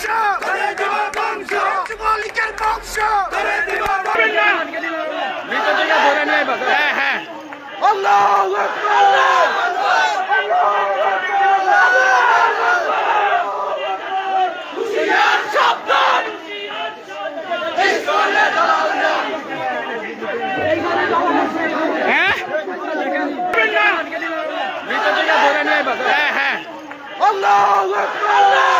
বংশ ধরে দেব বংশ যুবলীগের বংশ ধরে দেব বংশ ভিতর থেকে ধরে নিয়ে হ্যাঁ হ্যাঁ আল্লাহু আকবার আল্লাহু আকবার হুশিয়ার শব্দ ইসকলে দাও না হ্যাঁ ভিতর থেকে ধরে নিয়ে হ্যাঁ হ্যাঁ আল্লাহু আকবার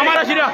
আমার আসিরা